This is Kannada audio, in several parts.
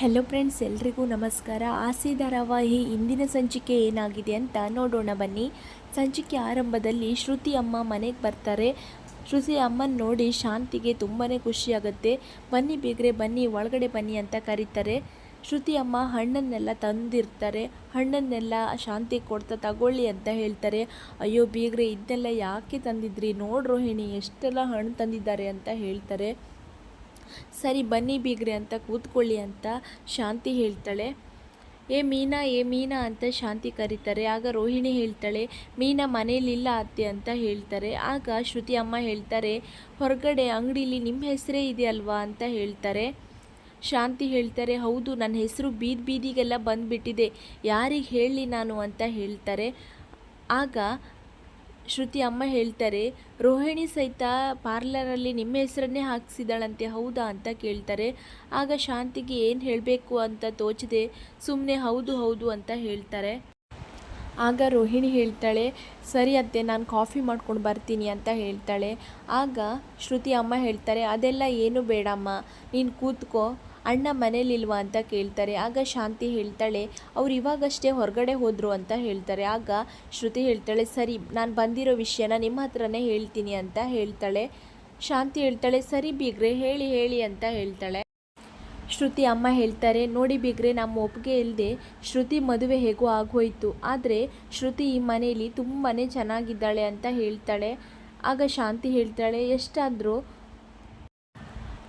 ಹೆಲೋ ಫ್ರೆಂಡ್ಸ್ ಎಲ್ರಿಗೂ ನಮಸ್ಕಾರ. ಆಸೆ ಧಾರಾವಾಹಿ ಇಂದಿನ ಸಂಚಿಕೆ ಏನಾಗಿದೆ ಅಂತ ನೋಡೋಣ ಬನ್ನಿ. ಸಂಚಿಕೆ ಆರಂಭದಲ್ಲಿ ಶ್ರುತಿ ಅಮ್ಮ ಮನೆಗೆ ಬರ್ತಾರೆ. ಶ್ರುತಿ ಅಮ್ಮನ ನೋಡಿ ಶಾಂತಿಗೆ ತುಂಬಾ ಖುಷಿಯಾಗುತ್ತೆ. ಬನ್ನಿ ಬೇಗರೆ ಬನ್ನಿ, ಒಳಗಡೆ ಬನ್ನಿ ಅಂತ ಕರೀತಾರೆ. ಶ್ರುತಿ ಅಮ್ಮ ಹಣ್ಣನ್ನೆಲ್ಲ ತಂದಿರ್ತಾರೆ. ಹಣ್ಣನ್ನೆಲ್ಲ ಶಾಂತಿ ಕೊಡ್ತಾ ತಗೊಳ್ಳಿ ಅಂತ ಹೇಳ್ತಾರೆ. ಅಯ್ಯೋ ಬೇಗರೆ ಇದನ್ನೆಲ್ಲ ಯಾಕೆ ತಂದಿದ್ರಿ? ನೋಡ್ರೋಹಿಣಿ ಎಷ್ಟೆಲ್ಲ ಹಣ್ಣು ತಂದಿದ್ದಾರೆ ಅಂತ ಹೇಳ್ತಾರೆ. ಸರಿ ಬನ್ನಿ ಬೀಗ್ರೆ ಅಂತ ಕೂತ್ಕೊಳ್ಳಿ ಅಂತ ಶಾಂತಿ ಹೇಳ್ತಾಳೆ. ಏ ಮೀನಾ ಏ ಮೀನಾ ಅಂತ ಶಾಂತಿ ಕರೀತಾರೆ. ಆಗ ರೋಹಿಣಿ ಹೇಳ್ತಾಳೆ, ಮೀನಾ ಮನೇಲಿಲ್ಲ ಅತ್ತೆ ಅಂತ ಹೇಳ್ತಾರೆ. ಆಗ ಶ್ರುತಿ ಅಮ್ಮ ಹೇಳ್ತಾರೆ, ಹೊರಗಡೆ ಅಂಗಡೀಲಿ ನಿಮ್ಮ ಹೆಸರೇ ಇದೆಯಲ್ವಾ ಅಂತ ಹೇಳ್ತಾರೆ. ಶಾಂತಿ ಹೇಳ್ತಾರೆ, ಹೌದು ನನ್ನ ಹೆಸರು ಬೀದಿ ಬೀದಿಗೆಲ್ಲ ಬಂದುಬಿಟ್ಟಿದೆ. ಯಾರಿಗೆ ಹೇಳಲಿ ನಾನು ಅಂತ ಹೇಳ್ತಾರೆ. ಆಗ ಶ್ರುತಿ ಅಮ್ಮ ಹೇಳ್ತಾರೆ, ರೋಹಿಣಿ ಸಹಿತ ಪಾರ್ಲರಲ್ಲಿ ನಿಮ್ಮ ಹೆಸರನ್ನೇ ಹಾಕ್ಸಿದಾಳಂತೆ ಹೌದಾ ಅಂತ ಕೇಳ್ತಾರೆ. ಆಗ ಶಾಂತಿಗೆ ಏನು ಹೇಳಬೇಕು ಅಂತ ತೋಚದೆ ಸುಮ್ಮನೆ ಹೌದು ಹೌದು ಅಂತ ಹೇಳ್ತಾರೆ. ಆಗ ರೋಹಿಣಿ ಹೇಳ್ತಾಳೆ, ಸರಿ ಅತ್ತೆ, ನಾನು ಕಾಫಿ ಮಾಡ್ಕೊಂಡು ಬರ್ತೀನಿ ಅಂತ ಹೇಳ್ತಾಳೆ. ಆಗ ಶ್ರುತಿ ಅಮ್ಮ ಹೇಳ್ತಾರೆ, ಅದೆಲ್ಲ ಏನು ಬೇಡಮ್ಮ, ನೀನು ಕೂತ್ಕೋ. ಅಣ್ಣ ಮನೇಲಿಲ್ವಾ ಅಂತ ಕೇಳ್ತಾರೆ. ಆಗ ಶಾಂತಿ ಹೇಳ್ತಾಳೆ, ಅವ್ರು ಇವಾಗಷ್ಟೇ ಹೊರಗಡೆ ಹೋದರು ಅಂತ ಹೇಳ್ತಾರೆ. ಆಗ ಶ್ರುತಿ ಹೇಳ್ತಾಳೆ, ಸರಿ, ನಾನು ಬಂದಿರೋ ವಿಷಯನ ನಿಮ್ಮ ಹತ್ರನೇ ಹೇಳ್ತೀನಿ ಅಂತ ಹೇಳ್ತಾಳೆ. ಶಾಂತಿ ಹೇಳ್ತಾಳೆ, ಸರಿ ಬೀಗ್ರೆ, ಹೇಳಿ ಹೇಳಿ ಅಂತ ಹೇಳ್ತಾಳೆ. ಶ್ರುತಿ ಅಮ್ಮ ಹೇಳ್ತಾರೆ, ನೋಡಿ ಬಿಗ್ರೆ, ನಮ್ಮ ಒಪ್ಪಿಗೆ ಇಲ್ಲದೆ ಶ್ರುತಿ ಮದುವೆ ಹೇಗೋ ಆಗೋಯ್ತು. ಆದರೆ ಶ್ರುತಿ ಈ ಮನೆಯಲ್ಲಿ ತುಂಬಾ ಚೆನ್ನಾಗಿದ್ದಾಳೆ ಅಂತ ಹೇಳ್ತಾಳೆ. ಆಗ ಶಾಂತಿ ಹೇಳ್ತಾಳೆ, ಎಷ್ಟಾದರೂ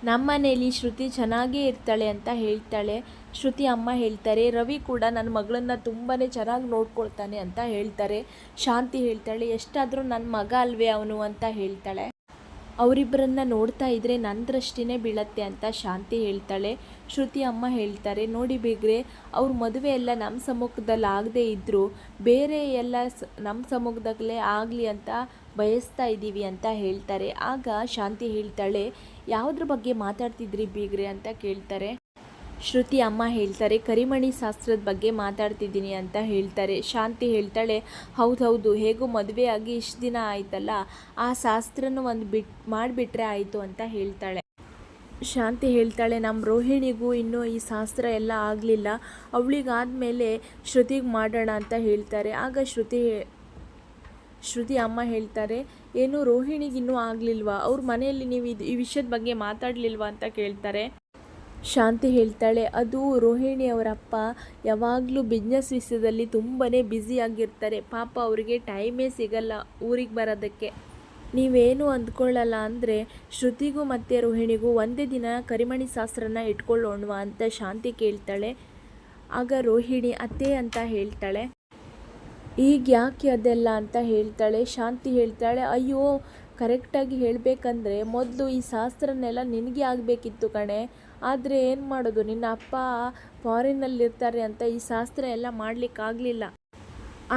ನಮ್ಮ ಮನೇಲಿ ಶ್ರುತಿ ಚೆನ್ನಾಗೇ ಇರ್ತಾಳೆ ಅಂತ ಹೇಳ್ತಾಳೆ. ಶ್ರುತಿ ಅಮ್ಮ ಹೇಳ್ತಾರೆ, ರವಿ ಕೂಡ ನನ್ನ ಮಗಳನ್ನು ತುಂಬಾ ಚೆನ್ನಾಗಿ ನೋಡ್ಕೊಳ್ತಾನೆ ಅಂತ ಹೇಳ್ತಾರೆ. ಶಾಂತಿ ಹೇಳ್ತಾಳೆ, ಎಷ್ಟಾದರೂ ನನ್ನ ಮಗ ಅಲ್ವೇ ಅವನು ಅಂತ ಹೇಳ್ತಾಳೆ. ಅವರಿಬ್ಬರನ್ನ ನೋಡ್ತಾ ಇದ್ರೆ ನನ್ನ ದೃಷ್ಟಿನೇ ಬೀಳತ್ತೆ ಅಂತ ಶಾಂತಿ ಹೇಳ್ತಾಳೆ. ಶ್ರುತಿ ಅಮ್ಮ ಹೇಳ್ತಾರೆ, ನೋಡಿ ಬೇಗ್ರೆ, ಅವ್ರ ಮದುವೆ ಎಲ್ಲ ನಮ್ಮ ಸಮ್ಮುಖದಲ್ಲಿ ಆಗದೆ ಇದ್ದರೂ ಬೇರೆ ಎಲ್ಲ ನಮ್ಮ ಸಮ್ಮುಖದಲ್ಲೇ ಆಗಲಿ ಅಂತ ಬಯಸ್ತಾ ಇದ್ದೀವಿ ಅಂತ ಹೇಳ್ತಾರೆ. ಆಗ ಶಾಂತಿ ಹೇಳ್ತಾಳೆ ಯಾವುದ್ರ ಬಗ್ಗೆ ಮಾತಾಡ್ತಿದ್ರಿ ಬೀಗ್ರೆ ಅಂತ ಕೇಳ್ತಾರೆ. ಶ್ರುತಿ ಅಮ್ಮ ಹೇಳ್ತಾರೆ, ಕರಿಮಣಿ ಶಾಸ್ತ್ರದ ಬಗ್ಗೆ ಮಾತಾಡ್ತಿದ್ದೀನಿ ಅಂತ ಹೇಳ್ತಾರೆ. ಶಾಂತಿ ಹೇಳ್ತಾಳೆ, ಹೌದು ಹೌದು, ಹೇಗೂ ಮದುವೆ ಆಗಿ ಇಷ್ಟು ದಿನ ಆಯ್ತಲ್ಲ, ಆ ಶಾಸ್ತ್ರನೂ ಒಂದು ಬಿಟ್, ಮಾಡಿಬಿಟ್ರೆ ಆಯಿತು ಅಂತ ಹೇಳ್ತಾಳೆ. ಶಾಂತಿ ಹೇಳ್ತಾಳೆ ನಮ್ಮ ರೋಹಿಣಿಗೂ ಇನ್ನೂ ಈ ಶಾಸ್ತ್ರ ಎಲ್ಲ ಆಗಲಿಲ್ಲ ಅವಳಿಗಾದ ಮೇಲೆ ಶ್ರುತಿಗೆ ಮಾಡೋಣ ಅಂತ ಹೇಳ್ತಾರೆ. ಆಗ ಶ್ರುತಿ ಶ್ರುತಿ ಅಮ್ಮ ಹೇಳ್ತಾರೆ, ಏನು ರೋಹಿಣಿಗಿನ್ನೂ ಆಗಲಿಲ್ವಾ? ಅವ್ರ ಮನೆಯಲ್ಲಿ ನೀವು ಇದು, ಈ ವಿಷಯದ ಬಗ್ಗೆ ಮಾತಾಡಲಿಲ್ವಾ? ಅಂತ ಕೇಳ್ತಾರೆ. ಶಾಂತಿ ಹೇಳ್ತಾಳೆ, ಅದು ರೋಹಿಣಿ ಅವರಪ್ಪ ಯಾವಾಗಲೂ ಬಿಸ್ನೆಸ್ ವಿಷಯದಲ್ಲಿ ತುಂಬಾ ಬ್ಯುಸಿಯಾಗಿರ್ತಾರೆ ಪಾಪ ಅವರಿಗೆ ಟೈಮೇ ಸಿಗಲ್ಲ ಊರಿಗೆ ಬರೋದಕ್ಕೆ. ನೀವೇನು ಅಂದ್ಕೊಳ್ಳಲ್ಲ ಅಂದರೆ ಶ್ರುತಿಗೂ ಮತ್ತು ರೋಹಿಣಿಗೂ ಒಂದೇ ದಿನ ಕರಿಮಣಿ ಶಾಸ್ತ್ರನ ಇಟ್ಕೊಳ್ಳೋಣವಾ? ಅಂತ ಶಾಂತಿ ಕೇಳ್ತಾಳೆ. ಆಗ ರೋಹಿಣಿ, ಅತ್ತೆ ಅಂತ ಹೇಳ್ತಾಳೆ. ಈಗ ಯಾಕೆ ಅದೆಲ್ಲ ಅಂತ ಹೇಳ್ತಾಳೆ, ಶಾಂತಿ ಹೇಳ್ತಾಳೆ, ಅಯ್ಯೋ ಕರೆಕ್ಟಾಗಿ ಹೇಳಬೇಕಂದ್ರೆ ಮೊದಲು ಈ ಶಾಸ್ತ್ರನೆಲ್ಲ ನಿನಗೆ ಆಗಬೇಕಿತ್ತು ಕಣೆ. ಆದರೆ ಏನು ಮಾಡೋದು, ನಿನ್ನ ಅಪ್ಪ ಫಾರಿನಲ್ಲಿರ್ತಾರೆ ಅಂತ ಈ ಶಾಸ್ತ್ರ ಎಲ್ಲ ಮಾಡಲಿಕ್ಕಾಗಲಿಲ್ಲ.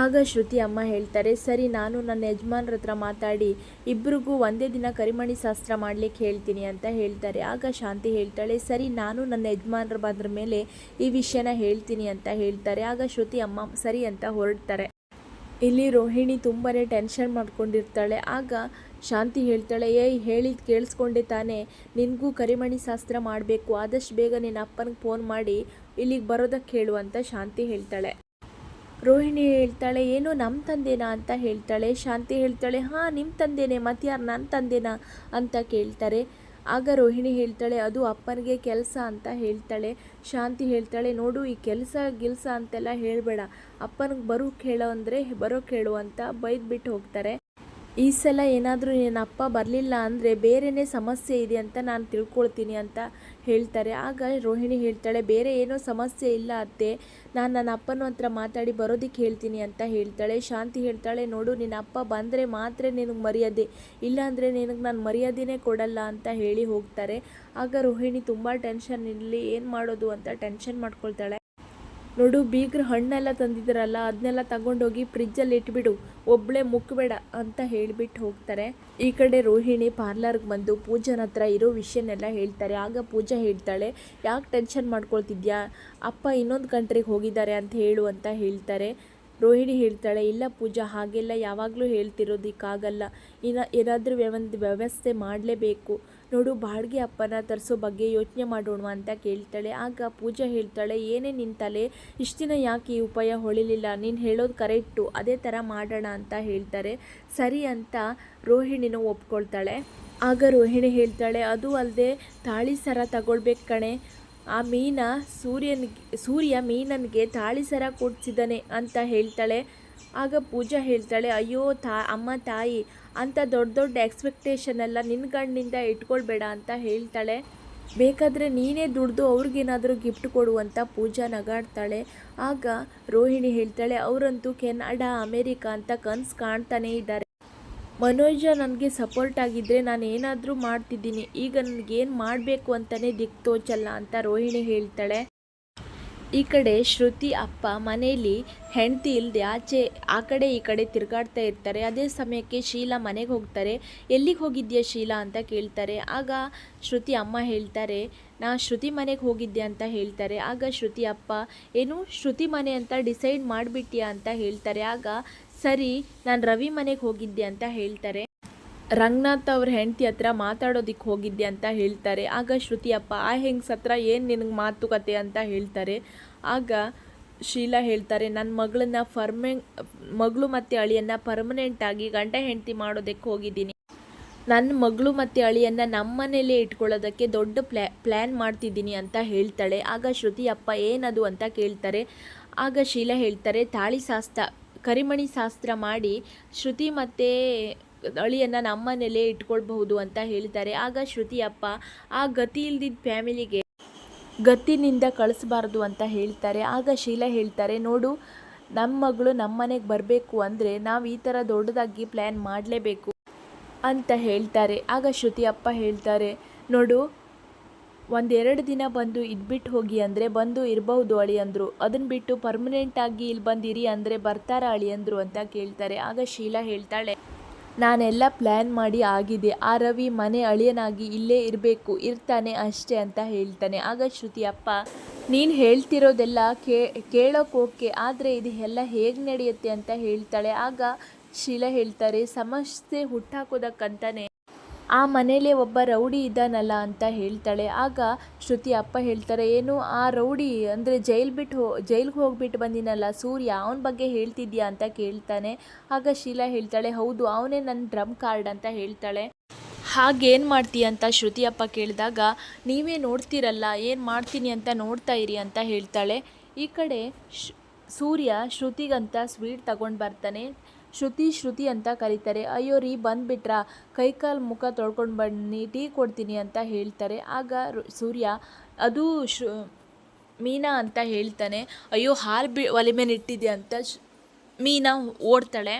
ಆಗ ಶ್ರುತಿ ಅಮ್ಮ ಹೇಳ್ತಾರೆ, ಸರಿ, ನಾನು ನನ್ನ ಯಜಮಾನ್ರ ಹತ್ರ ಮಾತಾಡಿ, ಇಬ್ರಿಗೂ ಒಂದೇ ದಿನ ಕರಿಮಣಿ ಶಾಸ್ತ್ರ ಮಾಡ್ಲಿಕ್ಕೆ ಹೇಳ್ತೀನಿ ಅಂತ ಹೇಳ್ತಾರೆ. ಆಗ ಶಾಂತಿ ಹೇಳ್ತಾಳೆ, ಸರಿ, ನಾನು ನನ್ನ ಯಜಮಾನ್ರ ಬಂದ್ರ ಮೇಲೆ ಈ ವಿಷಯನ ಹೇಳ್ತೀನಿ ಅಂತ ಹೇಳ್ತಾರೆ. ಆಗ ಶ್ರುತಿ ಅಮ್ಮ, ಸರಿ ಅಂತ ಹೊರಡ್ತಾರೆ. ಇಲ್ಲಿ ರೋಹಿಣಿ ತುಂಬಾ ಟೆನ್ಷನ್ ಮಾಡ್ಕೊಂಡಿರ್ತಾಳೆ. ಆಗ ಶಾಂತಿ ಹೇಳ್ತಾಳೆ, ಏಯ್ ಹೇಳಿ ಕೇಳಿಸ್ಕೊಂಡೆ ತಾನೇ. ನಿನಗೂ ಕರಿಮಣಿ ಶಾಸ್ತ್ರ ಮಾಡಬೇಕು. ಆದಷ್ಟು ಬೇಗ ನಿನ್ನ ಅಪ್ಪನಿಗೆ ಫೋನ್ ಮಾಡಿ, ಇಲ್ಲಿಗೆ ಬರೋದಕ್ಕೆ ಹೇಳು ಅಂತ ಶಾಂತಿ ಹೇಳ್ತಾಳೆ. ರೋಹಿಣಿ ಹೇಳ್ತಾಳೆ, ಏನು ನಮ್ಮ ತಂದೆನಾ ಅಂತ ಹೇಳ್ತಾಳೆ. ಶಾಂತಿ ಹೇಳ್ತಾಳೆ, ಹಾಂ ನಿಮ್ಮ ತಂದೆನೇ ಮತ್ತು ಯಾರು ನನ್ನ ತಂದೆನಾ ಅಂತ ಕೇಳ್ತಾರೆ. ಆಗ ರೋಹಿಣಿ ಹೇಳ್ತಾಳೆ, ಅದು ಅಪ್ಪನಿಗೆ ಕೆಲಸ ಅಂತ ಹೇಳ್ತಾಳೆ, ಶಾಂತಿ ಹೇಳ್ತಾಳೆ, ನೋಡು ಈ ಕೆಲಸ ಗಿಲ್ಸ ಅಂತೆಲ್ಲ ಹೇಳಬೇಡ. ಅಪ್ಪನಿಗೆ ಬರೋಕ್ಕೆ ಹೇಳು ಅಂದರೆ ಬರೋಕ್ಕೆ ಹೇಳು ಅಂತ ಬೈದ್ಬಿಟ್ಟು ಹೋಗ್ತಾರೆ. ಈ ಸಲ ಏನಾದರೂ ನಿನ್ನ ಅಪ್ಪ ಬರಲಿಲ್ಲ ಅಂದರೆ ಬೇರೆಯೇ ಸಮಸ್ಯೆ ಇದೆ ಅಂತ ನಾನು ತಿಳ್ಕೊಳ್ತೀನಿ ಅಂತ ಹೇಳ್ತಾರೆ. ಆಗ ರೋಹಿಣಿ ಹೇಳ್ತಾಳೆ, ಬೇರೆ ಏನೋ ಸಮಸ್ಯೆ ಇಲ್ಲ ಅತ್ತೆ. ನಾನು ನನ್ನ ಅಪ್ಪನ ಹತ್ರ ಮಾತಾಡಿ ಬರೋದಕ್ಕೆ ಹೇಳ್ತೀನಿ ಅಂತ ಹೇಳ್ತಾಳೆ. ಶಾಂತಿ ಹೇಳ್ತಾಳೆ, ನೋಡು, ನಿನ್ನ ಅಪ್ಪ ಬಂದರೆ ಮಾತ್ರ ನಿನಗೆ ಮರ್ಯಾದೆ. ಇಲ್ಲಾಂದರೆ ನಿನಗೆ ನಾನು ಮರ್ಯಾದೆನೇ ಕೊಡಲ್ಲ ಅಂತ ಹೇಳಿ ಹೋಗ್ತಾರೆ. ಆಗ ರೋಹಿಣಿ ತುಂಬ ಟೆನ್ಷನ್, ಇರಲಿ, ಏನು ಮಾಡೋದು ಅಂತ ಟೆನ್ಷನ್ ಮಾಡ್ಕೊಳ್ತಾಳೆ. ನೋಡು, ಬೀಗ್ರ ಹಣ್ಣೆಲ್ಲ ತಂದಿದ್ದಾರಲ್ಲ ಅದನ್ನೆಲ್ಲ ತಗೊಂಡೋಗಿ ಫ್ರಿಜ್ಜಲ್ಲಿ ಇಟ್ಬಿಡು ಒಬ್ಬಳೇ ಮುಕ್ಕಬೇಡ ಅಂತ ಹೇಳಿಬಿಟ್ಟು ಹೋಗ್ತಾರೆ. ಈ ಕಡೆ ರೋಹಿಣಿ ಪಾರ್ಲರ್ಗೆ ಬಂದು ಪೂಜನ ಹತ್ರ ಇರೋ ವಿಷಯನೆಲ್ಲ ಹೇಳ್ತಾರೆ. ಆಗ ಪೂಜಾ ಹೇಳ್ತಾಳೆ, ಯಾಕೆ ಟೆನ್ಷನ್ ಮಾಡ್ಕೊಳ್ತಿದ್ಯಾ? ಅಪ್ಪ ಇನ್ನೊಂದು ಕಂಟ್ರಿಗೆ ಹೋಗಿದ್ದಾರೆ ಅಂತ ಹೇಳು ಅಂತ ಹೇಳ್ತಾರೆ. ರೋಹಿಣಿ ಹೇಳ್ತಾಳೆ, ಇಲ್ಲ ಪೂಜಾ, ಹಾಗೆಲ್ಲ ಯಾವಾಗಲೂ ಹೇಳ್ತಿರೋದಕ್ಕಾಗಲ್ಲ. ಇನ್ನು ಏನಾದರೂ ಒಂದು ವ್ಯವಸ್ಥೆ ಮಾಡಲೇಬೇಕು. ನೋಡು, ಬಾಡಿಗೆ ಅಪ್ಪನ ತರಿಸೋ ಬಗ್ಗೆ ಯೋಚನೆ ಮಾಡೋಣ ಅಂತ ಕೇಳ್ತಾಳೆ. ಆಗ ಪೂಜಾ ಹೇಳ್ತಾಳೆ, ಏನೇ ನಿನ್ನ ತಲೆ ದಿನ ಯಾಕೆ ಈ ಉಪಾಯ ಹೊಳಿಲಿಲ್ಲ? ನೀನು ಹೇಳೋದು ಕರೆಕ್ಟು, ಅದೇ ಥರ ಮಾಡೋಣ ಅಂತ ಹೇಳ್ತಾರೆ. ಸರಿ ಅಂತ ರೋಹಿಣಿನೂ ಒಪ್ಕೊಳ್ತಾಳೆ. ಆಗ ರೋಹಿಣಿ ಹೇಳ್ತಾಳೆ, ಅದು ಅಲ್ಲದೆ ತಾಳಿ ಸರ ತಗೊಳ್ಬೇಕು ಕಣೆ. ಆ ಮೀನ ಸೂರ್ಯನಿಗೆ ಸೂರ್ಯ ಮೀನನಿಗೆ ತಾಳಿ ಸರ ಕೊಡ್ಸಿದ್ದಾನೆ ಅಂತ ಹೇಳ್ತಾಳೆ. ಆಗ ಪೂಜಾ ಹೇಳ್ತಾಳೆ, ಅಯ್ಯೋ, ತಾ, ಅಮ್ಮ ತಾಯಿ ಅಂತ ದೊಡ್ಡ ದೊಡ್ಡ ಎಕ್ಸ್ಪೆಕ್ಟೇಷನ್ ಎಲ್ಲ ನಿನ್ನ ಗಂಡಿನಿಂದ ಇಟ್ಕೊಳ್ಬೇಡ ಅಂತ ಹೇಳ್ತಾಳೆ. ಬೇಕಾದರೆ ನೀನೇ ದುಡ್ದು ಅವ್ರಿಗೇನಾದರೂ ಗಿಫ್ಟ್ ಕೊಡುವಂಥ ಪೂಜಾ ನಗಾಡ್ತಾಳೆ. ಆಗ ರೋಹಿಣಿ ಹೇಳ್ತಾಳೆ, ಅವರಂತೂ ಕೆನಡಾ, ಅಮೇರಿಕಾ ಅಂತ ಕನ್ಸು ಕಾಣ್ತಾನೇ ಇದ್ದಾರೆ. ಮನೋಜ ನನಗೆ ಸಪೋರ್ಟ್ ಆಗಿದ್ದರೆ ನಾನು ಏನಾದರೂ ಮಾಡ್ತಿದ್ದೀನಿ. ಈಗ ನನಗೇನು ಮಾಡಬೇಕು ಅಂತಲೇ ದಿಕ್ಕು ತೋಚಲ್ಲ, ಅಂತ ರೋಹಿಣಿ ಹೇಳ್ತಾಳೆ. ಈ ಕಡೆ ಶ್ರುತಿ ಅಪ್ಪ ಮನೆಯಲ್ಲಿ ಹೆಂಡತಿ ಇಲ್ಲದೆ ಆಚೆ, ಆ ಕಡೆ ಈ ಕಡೆ ತಿರುಗಾಡ್ತಾ ಇರ್ತಾರೆ. ಅದೇ ಸಮಯಕ್ಕೆ ಶೀಲಾ ಮನೆಗೆ ಹೋಗ್ತಾರೆ. ಎಲ್ಲಿಗೆ ಹೋಗಿದ್ಯಾ ಶೀಲಾ? ಅಂತ ಕೇಳ್ತಾರೆ. ಆಗ ಶ್ರುತಿ ಅಮ್ಮ ಹೇಳ್ತಾರೆ, ನಾ ಶ್ರುತಿ ಮನೆಗೆ ಹೋಗಿದ್ದೆ ಅಂತ ಹೇಳ್ತಾರೆ. ಆಗ ಶ್ರುತಿ ಅಪ್ಪ, ಏನು ಶ್ರುತಿ ಮನೆ ಅಂತ ಡಿಸೈಡ್ ಮಾಡಿಬಿಟ್ಟಿಯಾ ಅಂತ ಹೇಳ್ತಾರೆ. ಆಗ, ಸರಿ, ನಾನು ರವಿ ಮನೆಗೆ ಹೋಗಿದ್ದೆ ಅಂತ ಹೇಳ್ತಾರೆ. ರಂಗನಾಥ್ ಅವ್ರ ಹೆಂಡತಿ ಹತ್ರ ಮಾತಾಡೋದಕ್ಕೆ ಹೋಗಿದ್ದೆ ಅಂತ ಹೇಳ್ತಾರೆ. ಆಗ ಶ್ರುತಿ ಅಪ್ಪ ಆ ಹೆಂಗ್ಸ್ ಹತ್ರ ಏನು ನಿನಗೆ ಮಾತುಕತೆ ಅಂತ ಹೇಳ್ತಾರೆ? ಆಗ ಶೀಲಾ ಹೇಳ್ತಾರೆ ನನ್ನ ಮಗಳನ್ನ ಫರ್ಮೆ, ಮಗಳು ಮತ್ತು ಅಳಿಯನ್ನ ಪರ್ಮನೆಂಟಾಗಿ ಗಂಡ ಹೆಂಡತಿ ಮಾಡೋದಕ್ಕೆ ಹೋಗಿದ್ದೀನಿ. ನನ್ನ ಮಗಳು ಮತ್ತು ಅಳಿಯನ್ನು ನಮ್ಮ ಮನೇಲೇ ಇಟ್ಕೊಳ್ಳೋದಕ್ಕೆ ದೊಡ್ಡ ಪ್ಲ್ಯಾ ಪ್ಲ್ಯಾನ್ ಮಾಡ್ತಿದ್ದೀನಿ ಅಂತ ಹೇಳ್ತಾಳೆ. ಆಗ ಶ್ರುತಿ ಅಪ್ಪ ಏನದು? ಅಂತ ಕೇಳ್ತಾರೆ. ಆಗ ಶೀಲಾ ಹೇಳ್ತಾರೆ, ತಾಳಿ ಶಾಸ್ತ್ರ, ಕರಿಮಣಿ ಶಾಸ್ತ್ರ ಮಾಡಿ, ಶ್ರುತಿ ಮತ್ತು ಅಳಿಯನ್ನು ನಮ್ಮನೇಲೇ ಇಟ್ಕೊಳ್ಬಹುದು ಅಂತ ಹೇಳ್ತಾರೆ ಆಗ ಶ್ರುತಿಯಪ್ಪ, ಆ ಗತಿ ಇಲ್ದಿದ್ದ ಫ್ಯಾಮಿಲಿಗೆ ಗತ್ತಿನಿಂದ ಕಳಿಸ್ಬಾರ್ದು ಅಂತ ಹೇಳ್ತಾರೆ. ಆಗ ಶೀಲಾ ಹೇಳ್ತಾರೆ, ನೋಡು ನಮ್ಮ ಮಗಳು ನಮ್ಮ ಮನೆಗೆ ಬರಬೇಕು ಅಂದರೆ ನಾವು ಈ ಥರ ದೊಡ್ಡದಾಗಿ ಪ್ಲ್ಯಾನ್ ಮಾಡಲೇಬೇಕು ಅಂತ ಹೇಳ್ತಾರೆ. ಆಗ ಶ್ರುತಿ ಅಪ್ಪ ಹೇಳ್ತಾರೆ, ನೋಡು, ಒಂದೆರಡು ದಿನ ಬಂದು ಇದ್ಬಿಟ್ಟು ಹೋಗಿ ಅಂದರೆ ಬಂದು ಇರಬಹುದು ಅಂದರು. ಅದನ್ನು ಬಿಟ್ಟು ಪರ್ಮನೆಂಟಾಗಿ ಇಲ್ಲಿ ಬಂದಿರಿ ಅಂದರೆ ಬರ್ತಾರ ಅಳಿಯಂದರು ಅಂತ ಕೇಳ್ತಾರೆ. ಆಗ ಶೀಲಾ ಹೇಳ್ತಾಳೆ ನಾನೆಲ್ಲ ಪ್ಲ್ಯಾನ್ ಮಾಡಿ ಆಗಿದೆ. ಆ ರವಿ ಮನೆ ಅಳಿಯನಾಗಿ ಇಲ್ಲೇ ಇರಬೇಕು. ಇರ್ತಾನೆ ಅಷ್ಟೇ ಅಂತ ಹೇಳ್ತಾನೆ. ಆಗ ಶ್ರುತಿ, ಅಪ್ಪ, ನೀನು ಹೇಳ್ತಿರೋದೆಲ್ಲ ಕೇ, ಕೇಳೋಕೆ ಓಕೆ. ಆದರೆ ಇದು ಎಲ್ಲ ಹೇಗೆ ನಡೆಯುತ್ತೆ? ಅಂತ ಹೇಳ್ತಾಳೆ. ಆಗ ಶೀಲಾ ಹೇಳ್ತಾರೆ, ಸಮಸ್ಯೆ ಹುಟ್ಟಾಕೋದಕ್ಕಂತಾನೆ. ಆ ಮನೇಲೆ ಒಬ್ಬ ರೌಡಿ ಇದ್ದಾನಲ್ಲ ಅಂತ ಹೇಳ್ತಾಳೆ. ಆಗ ಶ್ರುತಿ ಅಪ್ಪ ಹೇಳ್ತಾರೆ, ಏನು ಆ ರೌಡಿ ಅಂದರೆ ಜೈಲ್ ಬಿಟ್ಟು ಹೋ, ಜೈಲ್ಗೆ ಹೋಗ್ಬಿಟ್ಟು ಬಂದಿನಲ್ಲ ಸೂರ್ಯ, ಅವನ ಬಗ್ಗೆ ಹೇಳ್ತಿದ್ಯಾ? ಅಂತ ಕೇಳ್ತಾನೆ. ಆಗ ಶೀಲಾ ಹೇಳ್ತಾಳೆ, ಹೌದು, ಅವನೇ ನನ್ನ ಡ್ರಮ್ ಕಾರ್ಡ್ ಅಂತ ಹೇಳ್ತಾಳೆ. ಹಾಗೇನು ಮಾಡ್ತೀಯ? ಅಂತ ಶ್ರುತಿ ಅಪ್ಪ ಕೇಳಿದಾಗ, ನೀವೇ ನೋಡ್ತೀರಲ್ಲ, ಏನು ಮಾಡ್ತೀನಿ ಅಂತ ನೋಡ್ತಾ ಇರಿ ಅಂತ ಹೇಳ್ತಾಳೆ. ಈ ಕಡೆ ಶ್, ಸೂರ್ಯ ಶ್ರುತಿಗಂತ ಸ್ವೀಟ್ ತಗೊಂಡು ಬರ್ತಾನೆ. ಶ್ರುತಿ ಶ್ರುತಿ ಅಂತ ಕರೀತಾರೆ. ಅಯ್ಯೋ ರೀ, ಬಂದುಬಿಟ್ರಾ? ಕೈಕಾಲು ಮುಖ ತೊಳ್ಕೊಂಡು ಬನ್ನಿ, ಟೀ ಕೊಡ್ತೀನಿ ಅಂತ ಹೇಳ್ತಾರೆ. ಆಗ ಸೂರ್ಯ, ಅದು ಶೃ ಮೀನಾ ಅಂತ ಹೇಳ್ತಾನೆ. ಅಯ್ಯೋ, ಹಾಲು ಬಿ, ಒಲೆ ಮೇಲೆ ಇಟ್ಟಿದೆ ಅಂತ ಮೀನಾ ಓಡ್ತಾಳೆ.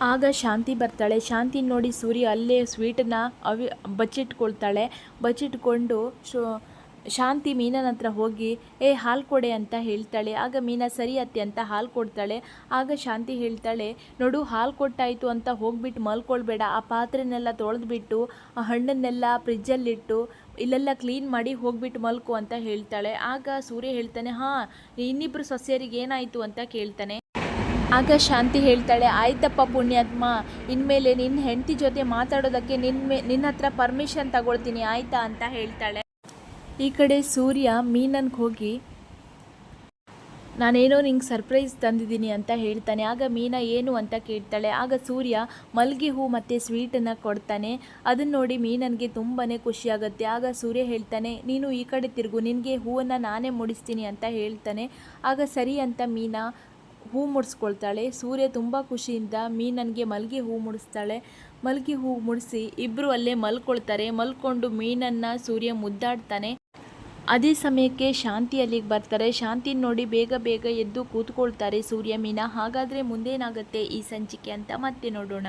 ಆಗ ಶಾಂತಿ ಬರ್ತಾಳೆ. ಶಾಂತಿ ನೋಡಿ ಸೂರ್ಯ ಅಲ್ಲೇ ಸ್ವೀಟನ್ನ ಅವಿ, ಬಚ್ಚಿಟ್ಕೊಳ್ತಾಳೆ. ಬಚ್ಚಿಟ್ಕೊಂಡು ಶು ಶಾಂತಿ ಮೀನನ ಹತ್ರ ಹೋಗಿ, ಏ, ಹಾಲು ಕೊಡೆ ಅಂತ ಹೇಳ್ತಾಳೆ. ಆಗ ಮೀನಾ, ಸರಿ ಅತ್ತೆ ಅಂತ ಹಾಲು ಕೊಡ್ತಾಳೆ. ಆಗ ಶಾಂತಿ ಹೇಳ್ತಾಳೆ, ನೋಡು, ಹಾಲು ಕೊಟ್ಟಾಯಿತು ಅಂತ ಹೋಗ್ಬಿಟ್ಟು ಮಲ್ಕೊಳ್ಬೇಡ. ಆ ಪಾತ್ರೆನೆಲ್ಲ ತೊಳೆದ್ಬಿಟ್ಟು, ಆ ಹಣ್ಣನ್ನೆಲ್ಲ ಫ್ರಿಜ್ಜಲ್ಲಿಟ್ಟು, ಇಲ್ಲೆಲ್ಲ ಕ್ಲೀನ್ ಮಾಡಿ ಹೋಗ್ಬಿಟ್ಟು ಮಲ್ಕು ಅಂತ ಹೇಳ್ತಾಳೆ. ಆಗ ಸೂರ್ಯ ಹೇಳ್ತಾನೆ, ಹಾಂ ಇನ್ನಿಬ್ಬರು ಸೊಸೆಯರಿಗೆ ಏನಾಯಿತು ಅಂತ ಕೇಳ್ತಾನೆ. ಆಗ ಶಾಂತಿ ಹೇಳ್ತಾಳೆ, ಆಯ್ತಪ್ಪ ಪುಣ್ಯಾತ್ಮ, ಇನ್ಮೇಲೆ ನಿನ್ನ ಹೆಂಡತಿ ಜೊತೆ ಮಾತಾಡೋದಕ್ಕೆ ನಿನ್ನ ಮೇ ನಿನ್ನ ಹತ್ರ ಪರ್ಮಿಷನ್ ತಗೊಳ್ತೀನಿ, ಆಯ್ತಾ? ಅಂತ ಹೇಳ್ತಾಳೆ. ಈ ಕಡೆ ಸೂರ್ಯ ಮೀನನ್ಗೆ ಹೋಗಿ, ನಾನೇನೋ ನಿಂಗೆ ಸರ್ಪ್ರೈಸ್ ತಂದಿದ್ದೀನಿ ಅಂತ ಹೇಳ್ತಾನೆ. ಆಗ ಮೀನಾ ಏನು ಅಂತ ಕೇಳ್ತಾಳೆ. ಆಗ ಸೂರ್ಯ ಮಲ್ಗೆ ಹೂ ಮತ್ತು ಸ್ವೀಟನ್ನು ಕೊಡ್ತಾನೆ. ಅದನ್ನು ನೋಡಿ ಮೀನನಿಗೆ ತುಂಬಾ ಖುಷಿಯಾಗುತ್ತೆ ಆಗ ಸೂರ್ಯ ಹೇಳ್ತಾನೆ, ನೀನು ಈ ಕಡೆ ತಿರುಗು. ನಿನಗೆ ಹೂವನ್ನು ನಾನೇ ಮುಡಿಸ್ತೀನಿ ಅಂತ ಹೇಳ್ತಾನೆ. ಆಗ ಸರಿ ಅಂತ ಮೀನಾ ಹೂ ಮುಡಿಸ್ಕೊಳ್ತಾಳೆ. ಸೂರ್ಯ ತುಂಬ ಖುಷಿಯಿಂದ ಮೀನನಿಗೆ ಮಲ್ಗೆ ಹೂ ಮುಡಿಸ್ತಾಳೆ. ಮಲ್ಗೆ ಹೂ ಮುಡಿಸಿ ಇಬ್ಬರು ಅಲ್ಲೇ ಮಲ್ಕೊಳ್ತಾರೆ. ಮಲ್ಕೊಂಡು ಮೀನನ್ನು ಸೂರ್ಯ ಮುದ್ದಾಡ್ತಾನೆ. ಅದೇ ಸಮಯಕ್ಕೆ ಶಾಂತಿ ಅಲ್ಲಿಗೆ ಬರ್ತಾರೆ. ಶಾಂತಿ ನೋಡಿ ಬೇಗ ಬೇಗ ಎದ್ದು ಕೂತ್ಕೊಳ್ತಾರೆ ಸೂರ್ಯ ಮೀನಾ. ಹಾಗಾದರೆ ಮುಂದೇನಾಗುತ್ತೆ ಈ ಸಂಚಿಕೆ ಅಂತ ಮತ್ತೆ ನೋಡೋಣ.